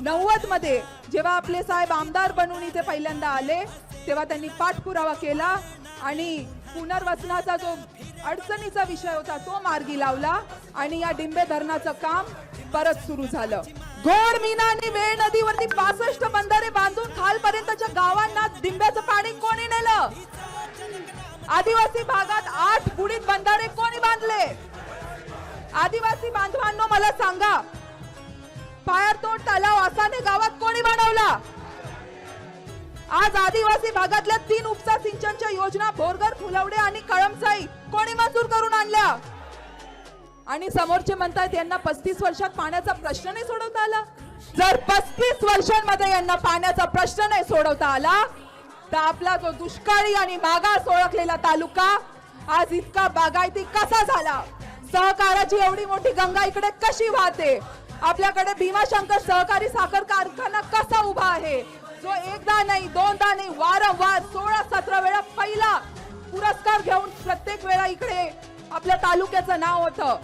नव्वदमध्ये जेव्हा आपले साहेब आमदार बनून इथे पहिल्यांदा आले तेव्हा त्यांनी पाठपुरावा केला आणि पुनर्वसनाचा जो अडचणीचा विषय होता तो मार्गी लावला आणि या डिंबे धरणाचं काम परत सुरू झालं. गोड मीना आणि वेळ नदीवरती पासष्ट बंधारे बांधून खालपर्यंतच्या गावांना डिंब्याचं पाणी कोणी नेलं? आदिवासी भागात आठ बुडीत बंधारे कोणी बांधले? आदिवासी बांधवांनो मला सांगा पायरतोड तलाव आसाने गावात कोणी बनवला आज आदिवासी भागातल्या तीन उपसा सिंचनच्या योजना भोरगर फुलवडे आणि कळमसाई कोणी मंजूर करून आणल्या? आणि समोरचे म्हणतात यांना पस्तीस वर्षात पाण्याचा प्रश्न नाही सोडवता आला. जर पस्तीस वर्षांमध्ये यांना पाण्याचा प्रश्न नाही सोडवता आला तर आपला जो दुष्काळी आणि मागास ओळखलेला तालुका आज इतका बागायती कसा झाला? सहकाराची एवढी मोठी गंगा इकडे कशी वाहते? आपल्याकडे भीमाशंकर सहकारी साखर कारखाना कसा उभा आहे? जो एकदा नाही दोनदा नाही वारंवार सोळा सतरा वेळा पहिला पुरस्कार घेऊन प्रत्येक वेळा इकडे आपल्या तालुक्याचं नाव होतं.